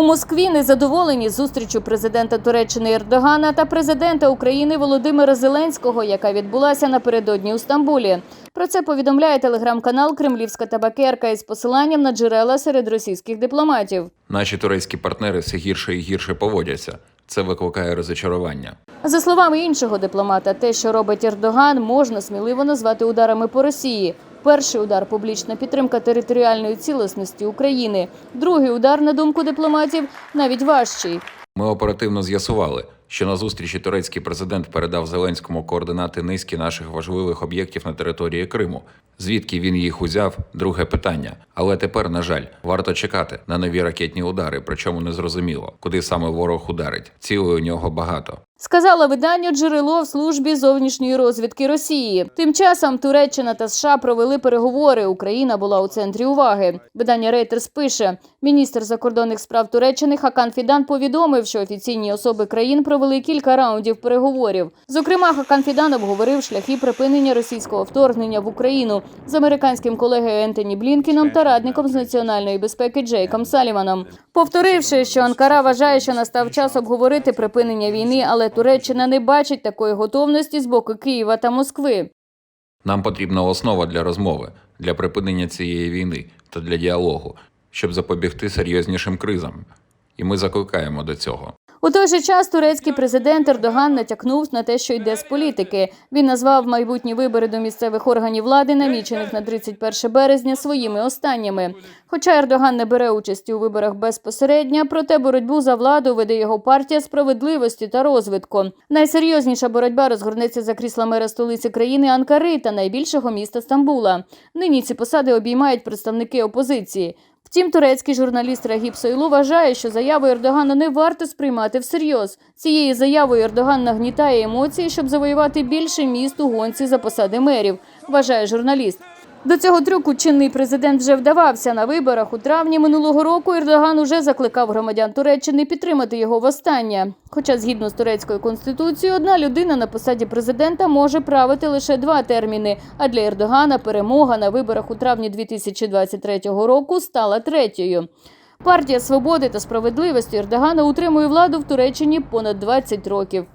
У Москві незадоволені зустрічю президента Туреччини Ердогана та президента України Володимира Зеленського, яка відбулася напередодні у Стамбулі. Про це повідомляє телеграм-канал Кремлівська табакерка із посиланням на джерела серед російських дипломатів. Наші турецькі партнери все гірше і гірше поводяться. Це викликає розочарування. За словами іншого дипломата, те, що робить Ердоган, можна сміливо назвати ударами по Росії. Перший удар публічна підтримка територіальної цілісності України. Другий удар, на думку дипломатів, навіть важчий. Ми оперативно з'ясували, що на зустрічі турецький президент передав Зеленському координати низки наших важливих об'єктів на території Криму. Звідки він їх узяв друге питання. Але тепер, на жаль, варто чекати на нові ракетні удари, причому не зрозуміло, куди саме ворог ударить. Цілей у нього багато. Сказала виданню джерело в службі зовнішньої розвідки Росії. Тим часом Туреччина та США провели переговори. Україна була у центрі уваги. Видання Reuters пише: міністр закордонних справ Туреччини Хакан Фідан повідомив, що офіційні особи країн провели кілька раундів переговорів. Зокрема, Хакан Фідан обговорив шляхи припинення російського вторгнення в Україну з американським колегою Ентоні Блінкіном та радником з національної безпеки Джейком Саліваном, повторивши, що Анкара вважає, що настав час обговорити припинення війни, але Туреччина не бачить такої готовності з боку Києва та Москви. Нам потрібна основа для розмови, для припинення цієї війни та для діалогу, щоб запобігти серйознішим кризам. І ми закликаємо до цього. У той же час турецький президент Ердоган натякнув на те, що йде з політики. Він назвав майбутні вибори до місцевих органів влади, намічених на 31 березня, своїми останніми. Хоча Ердоган не бере участі у виборах безпосередньо, проте боротьбу за владу веде його партія справедливості та розвитку. Найсерйозніша боротьба розгорнеться за крісла мера столиці країни Анкари та найбільшого міста Стамбула. Нині ці посади обіймають представники опозиції. Втім, турецький журналіст Рагіб Сойлу вважає, що заяву Ердогана не варто сприймати всерйоз. Цією заявою Ердоган нагнітає емоції, щоб завоювати більше міст у гонці за посади мерів, вважає журналіст. До цього трюку чинний президент вже вдавався на виборах. У травні минулого року Ердоган уже закликав громадян Туреччини підтримати його востаннє. Хоча, згідно з турецькою конституцією, одна людина на посаді президента може правити лише два терміни. А для Ердогана перемога на виборах у травні 2023 року стала третьою. Партія свободи та справедливості Ердогана утримує владу в Туреччині понад 20 років.